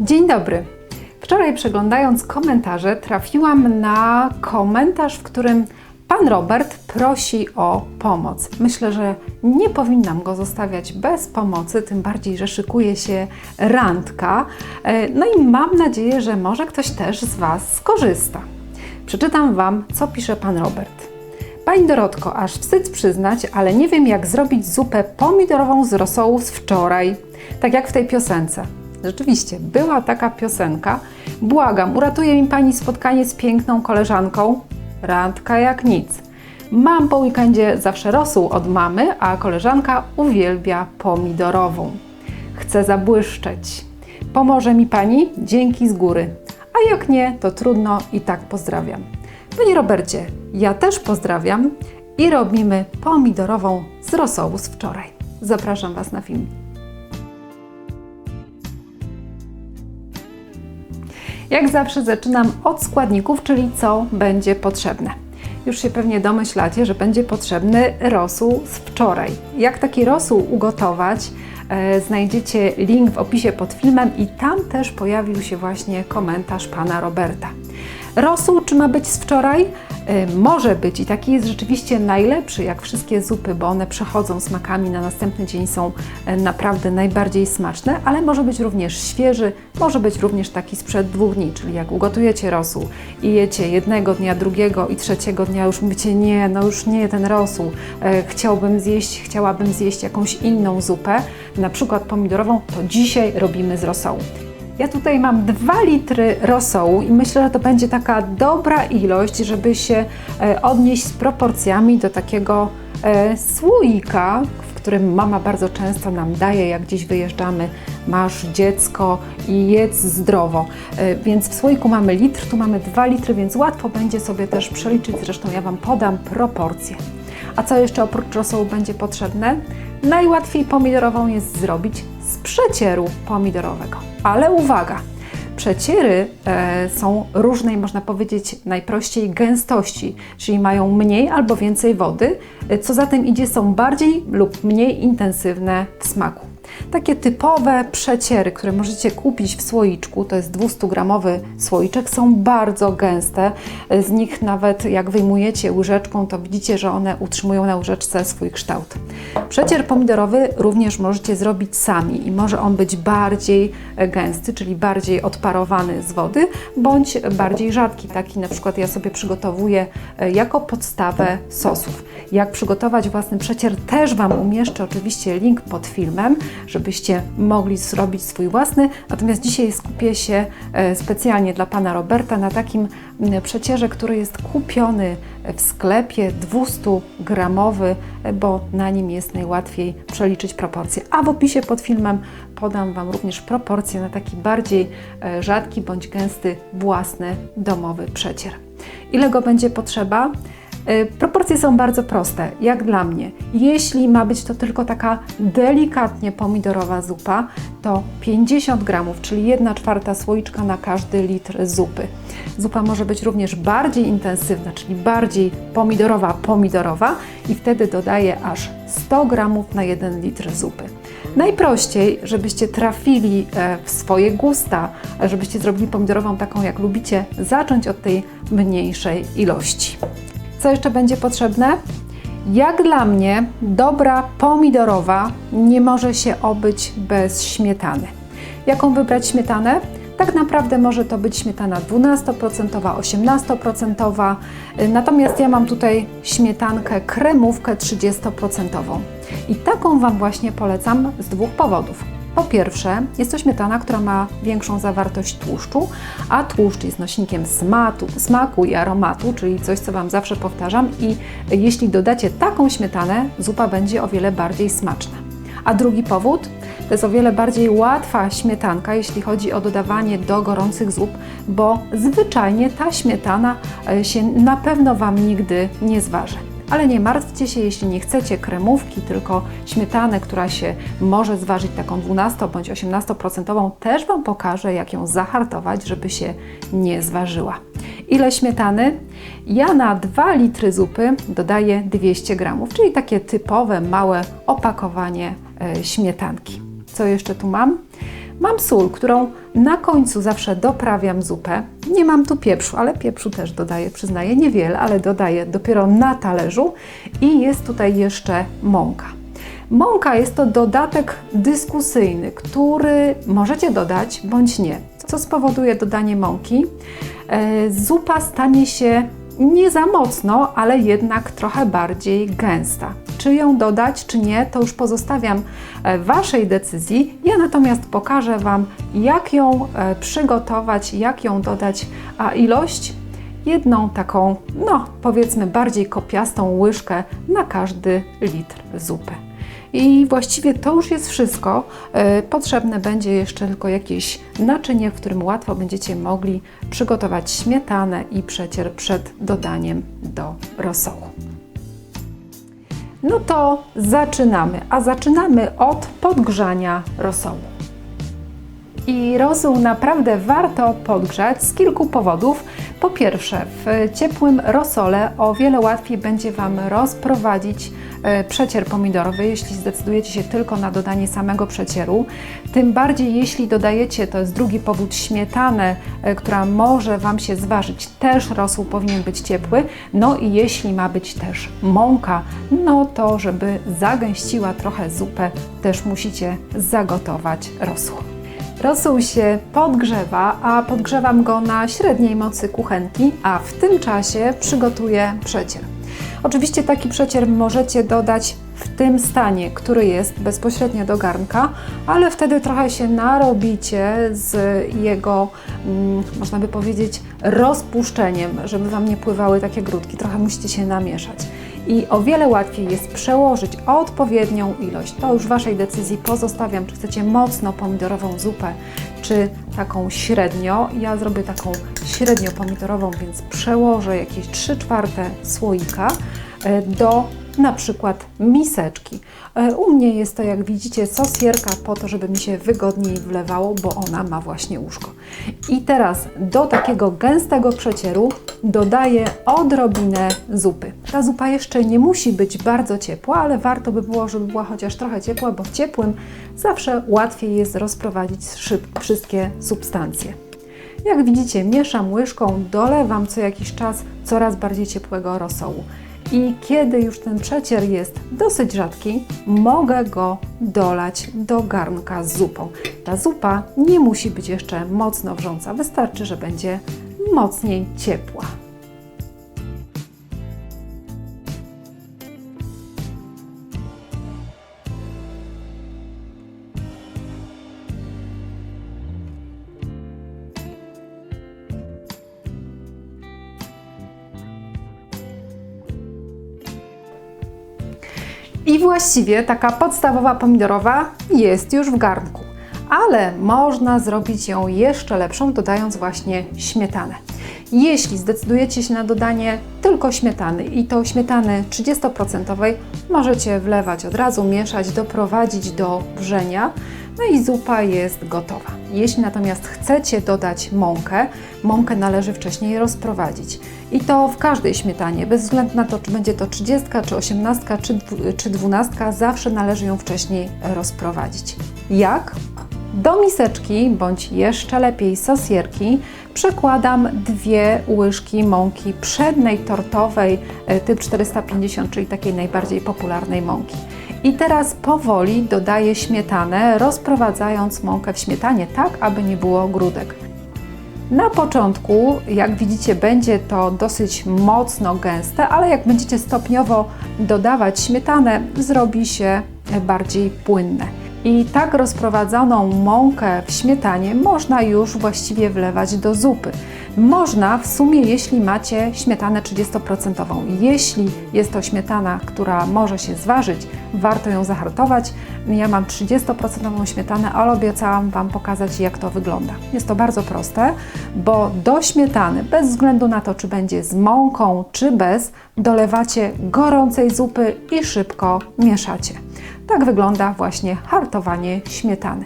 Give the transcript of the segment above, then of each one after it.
Dzień dobry. Wczoraj przeglądając komentarze trafiłam na komentarz, w którym pan Robert prosi o pomoc. Myślę, że nie powinnam go zostawiać bez pomocy, tym bardziej, że szykuje się randka. E, No i mam nadzieję, że może ktoś też z Was skorzysta. Przeczytam Wam, co pisze pan Robert. Pani Dorotko, aż wstyd przyznać, ale nie wiem jak zrobić zupę pomidorową z rosołu z wczoraj, tak jak w tej piosence. Rzeczywiście, była taka piosenka. Błagam, uratuje mi Pani spotkanie z piękną koleżanką. Randka jak nic. Mam po weekendzie zawsze rosół od mamy, a koleżanka uwielbia pomidorową. Chcę zabłyszczeć. Pomoże mi Pani? Dzięki z góry. A jak nie, to trudno i tak pozdrawiam. Panie Robercie, ja też pozdrawiam i robimy pomidorową z rosołu z wczoraj. Zapraszam Was na film. Jak zawsze zaczynam od składników, czyli co będzie potrzebne. Już się pewnie domyślacie, że będzie potrzebny rosół z wczoraj. Jak taki rosół ugotować? E, znajdziecie link w opisie pod filmem i tam też pojawił się właśnie komentarz pana Roberta. Rosół czy ma być z wczoraj? E, może być i taki jest rzeczywiście najlepszy, jak wszystkie zupy, bo one przechodzą smakami na następny dzień, są e, naprawdę najbardziej smaczne, ale może być również świeży, może być również taki sprzed dwóch dni, czyli jak ugotujecie rosół i jecie jednego dnia, drugiego i trzeciego dnia, już mówicie, nie, no już nie ten rosół, e, chciałbym zjeść, chciałabym zjeść jakąś inną zupę, na przykład pomidorową, to dzisiaj robimy z rosołu. Ja tutaj mam 2 litry rosołu i myślę, że to będzie taka dobra ilość, żeby się e, odnieść z proporcjami do takiego e, słoika, w którym mama bardzo często nam daje, jak gdzieś wyjeżdżamy, masz dziecko i jedz zdrowo. E, Więc w słoiku mamy litr, tu mamy 2 litry, więc łatwo będzie sobie też przeliczyć, zresztą ja Wam podam proporcje. A co jeszcze oprócz rosołu będzie potrzebne? Najłatwiej pomidorową jest zrobić z przecieru pomidorowego. Ale uwaga! Przeciery e, są różnej, można powiedzieć, najprościej gęstości, czyli mają mniej albo więcej wody, e, co za tym idzie, są bardziej lub mniej intensywne w smaku. Takie typowe przeciery, które możecie kupić w słoiczku, to jest 200-gramowy słoiczek, są bardzo gęste. Z nich nawet jak wyjmujecie łyżeczką, to widzicie, że one utrzymują na łyżeczce swój kształt. Przecier pomidorowy również możecie zrobić sami i może on być bardziej gęsty, czyli bardziej odparowany z wody, bądź bardziej rzadki. Taki na przykład ja sobie przygotowuję e, jako podstawę sosów. Jak przygotować własny przecier, też Wam umieszczę oczywiście link pod filmem, żebyście mogli zrobić swój własny. Natomiast dzisiaj skupię się e, specjalnie dla Pana Roberta na takim przecierze, który jest kupiony w sklepie 200-gramowy, e, bo na nim jest najłatwiej przeliczyć proporcje. A w opisie pod filmem podam Wam również proporcje na taki bardziej e, rzadki bądź gęsty własny domowy przecier. Ile go będzie potrzeba? E, Proporcje są bardzo proste, jak dla mnie. Jeśli ma być to tylko taka delikatnie pomidorowa zupa, to 50 gramów, czyli 1 czwarta słoiczka na każdy litr zupy. Zupa może być również bardziej intensywna, czyli bardziej pomidorowa, pomidorowa i wtedy dodaję aż 100 gramów na 1 litr zupy. Najprościej, żebyście trafili e, w swoje gusta, żebyście zrobili pomidorową taką jak lubicie, zacząć od tej mniejszej ilości. Co jeszcze będzie potrzebne? Jak dla mnie, dobra pomidorowa nie może się obyć bez śmietany. Jaką wybrać śmietanę? Tak naprawdę może to być śmietana 12%, 18%, y, natomiast ja mam tutaj śmietankę kremówkę 30%. I taką Wam właśnie polecam z dwóch powodów. Po pierwsze, jest to śmietana, która ma większą zawartość tłuszczu, a tłuszcz jest nośnikiem smatu, smaku i aromatu, czyli coś, co Wam zawsze powtarzam. I jeśli dodacie taką śmietanę, zupa będzie o wiele bardziej smaczna. A drugi powód to jest o wiele bardziej łatwa śmietanka, jeśli chodzi o dodawanie do gorących zup, bo zwyczajnie ta śmietana e, się na pewno Wam nigdy nie zważy. Ale nie martwcie się, jeśli nie chcecie kremówki, tylko śmietanę, która się może zważyć taką 12 bądź 18%, też Wam pokażę, jak ją zahartować, żeby się nie zważyła. Ile śmietany? Ja na 2 litry zupy dodaję 200 gramów, czyli takie typowe, małe opakowanie e, śmietanki. Co jeszcze tu mam? Mam sól, którą na końcu zawsze doprawiam zupę. Nie mam tu pieprzu, ale pieprzu też dodaję, przyznaję, niewiele, ale dodaję dopiero na talerzu. I jest tutaj jeszcze mąka. Mąka jest to dodatek dyskusyjny, który możecie dodać bądź nie. Co spowoduje dodanie mąki? E, zupa stanie się nie za mocno, ale jednak trochę bardziej gęsta. Czy ją dodać, czy nie, to już pozostawiam e, Waszej decyzji. Ja natomiast pokażę Wam, jak ją e, przygotować, jak ją dodać, a ilość jedną taką, no powiedzmy, bardziej kopiastą łyżkę na każdy litr zupy. I właściwie to już jest wszystko. E, potrzebne będzie jeszcze tylko jakieś naczynie, w którym łatwo będziecie mogli przygotować śmietanę i przecier przed dodaniem do rosołu. No to zaczynamy, a zaczynamy od podgrzania rosołu. I rosół naprawdę warto podgrzać z kilku powodów. Po pierwsze, w ciepłym rosole o wiele łatwiej będzie Wam rozprowadzić e, przecier pomidorowy, jeśli zdecydujecie się tylko na dodanie samego przecieru. Tym bardziej, jeśli dodajecie, to jest drugi powód, śmietanę, e, która może Wam się zważyć, też rosół powinien być ciepły. No i jeśli ma być też mąka, no to żeby zagęściła trochę zupę, też musicie zagotować rosół. Rosół się podgrzewa, a podgrzewam go na średniej mocy kuchenki, a w tym czasie przygotuję przecier. Oczywiście taki przecier możecie dodać w tym stanie, który jest bezpośrednio do garnka, ale wtedy trochę się narobicie z jego, mm, można by powiedzieć, rozpuszczeniem, żeby Wam nie pływały takie grudki. Trochę musicie się namieszać i o wiele łatwiej jest przełożyć odpowiednią ilość. To już Waszej decyzji pozostawiam, czy chcecie mocno pomidorową zupę, czy taką średnio. Ja zrobię taką średnio pomidorową, więc przełożę jakieś 3 czwarte słoika e, do na przykład miseczki. E, u mnie jest to, jak widzicie, sosierka po to, żeby mi się wygodniej wlewało, bo ona ma właśnie łóżko. I teraz do takiego gęstego przecieru dodaję odrobinę zupy. Ta zupa jeszcze nie musi być bardzo ciepła, ale warto by było, żeby była chociaż trochę ciepła, bo w ciepłym zawsze łatwiej jest rozprowadzić wszystkie substancje. Jak widzicie, mieszam łyżką, dolewam co jakiś czas coraz bardziej ciepłego rosołu. I kiedy już ten przecier jest dosyć rzadki, mogę go dolać do garnka z zupą. Ta zupa nie musi być jeszcze mocno wrząca, wystarczy, że będzie mocniej ciepła. I właściwie taka podstawowa pomidorowa jest już w garnku, ale można zrobić ją jeszcze lepszą, dodając właśnie śmietanę. Jeśli zdecydujecie się na dodanie tylko śmietany i to śmietany 30%, możecie wlewać od razu, mieszać, doprowadzić do wrzenia, no i zupa jest gotowa. Jeśli natomiast chcecie dodać mąkę, mąkę należy wcześniej rozprowadzić. I to w każdej śmietanie, bez względu na to, czy będzie to 30, czy 18, czy, czy 12, zawsze należy ją wcześniej rozprowadzić. Jak? Do miseczki, bądź jeszcze lepiej sosierki, przekładam dwie łyżki mąki przednej tortowej e, typ 450, czyli takiej najbardziej popularnej mąki. I teraz powoli dodaję śmietanę, rozprowadzając mąkę w śmietanie tak, aby nie było grudek. Na początku, jak widzicie, będzie to dosyć mocno gęste, ale jak będziecie stopniowo dodawać śmietanę, zrobi się bardziej płynne. I tak rozprowadzoną mąkę w śmietanie można już właściwie wlewać do zupy. Można w sumie, jeśli macie śmietanę 30%. Jeśli jest to śmietana, która może się zważyć, warto ją zahartować. Ja mam 30% śmietanę, ale obiecałam Wam pokazać, jak to wygląda. Jest to bardzo proste, bo do śmietany, bez względu na to, czy będzie z mąką, czy bez, dolewacie gorącej zupy i szybko mieszacie. Tak wygląda właśnie hartowanie śmietany.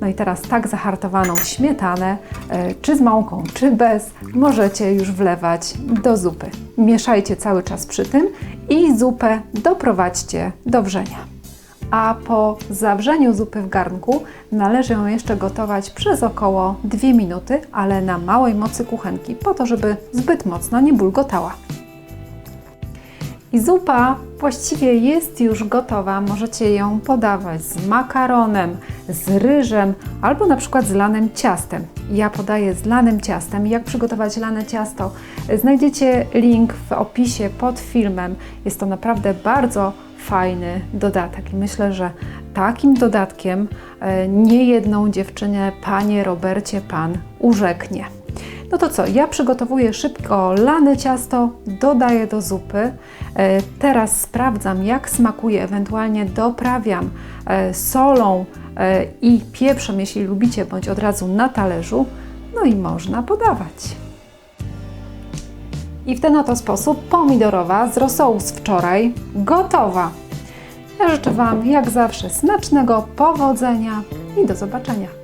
No i teraz tak zahartowaną śmietanę, e, czy z mąką, czy bez, możecie już wlewać do zupy. Mieszajcie cały czas przy tym i zupę doprowadźcie do wrzenia. a po zawrzeniu zupy w garnku należy ją jeszcze gotować przez około 2 minuty, ale na małej mocy kuchenki, po to, żeby zbyt mocno nie bulgotała. I zupa właściwie jest już gotowa. Możecie ją podawać z makaronem, z ryżem albo na przykład z lanym ciastem. Ja podaję z lanym ciastem. Jak przygotować lane ciasto? Znajdziecie link w opisie pod filmem. Jest to naprawdę bardzo fajny dodatek i myślę, że takim dodatkiem e, niejedną dziewczynę, panie Robercie, pan urzeknie. No to co, ja przygotowuję szybko lane ciasto, dodaję do zupy. E, Teraz sprawdzam, jak smakuje, ewentualnie doprawiam e, solą e, i pieprzem, jeśli lubicie, bądź od razu na talerzu. No i można podawać. I w ten oto sposób pomidorowa z rosołu z wczoraj gotowa. Ja życzę Wam jak zawsze smacznego powodzenia i do zobaczenia.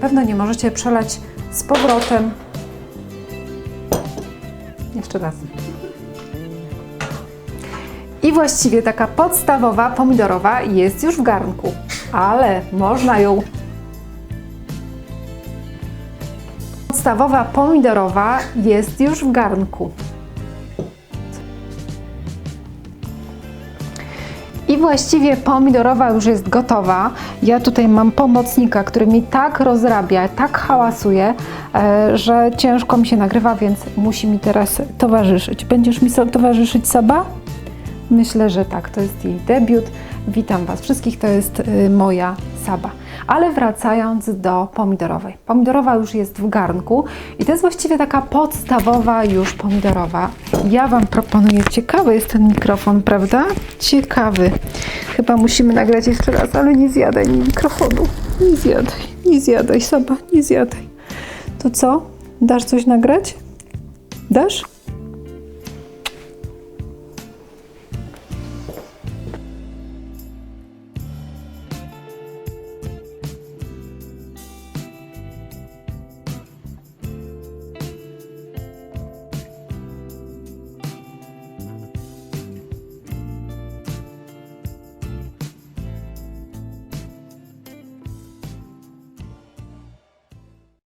Pewno nie możecie przelać z powrotem. Jeszcze raz. I właściwie taka podstawowa pomidorowa jest już w garnku, ale można ją. Podstawowa pomidorowa jest już w garnku. Właściwie pomidorowa już jest gotowa. Ja tutaj mam pomocnika, który mi tak rozrabia, tak hałasuje, e, że ciężko mi się nagrywa, więc musi mi teraz towarzyszyć. Będziesz mi towarzyszyć Saba? Myślę, że tak. To jest jej debiut. Witam Was wszystkich. To jest y, moja Saba. Ale wracając do pomidorowej. Pomidorowa już jest w garnku i to jest właściwie taka podstawowa już pomidorowa. Ja Wam proponuję, ciekawy jest ten mikrofon, prawda? Ciekawy. Chyba musimy nagrać jeszcze raz, ale nie zjadaj mi mikrofonu. Nie zjadaj, nie zjadaj, Saba, nie zjadaj. To co? Dasz coś nagrać? Dasz?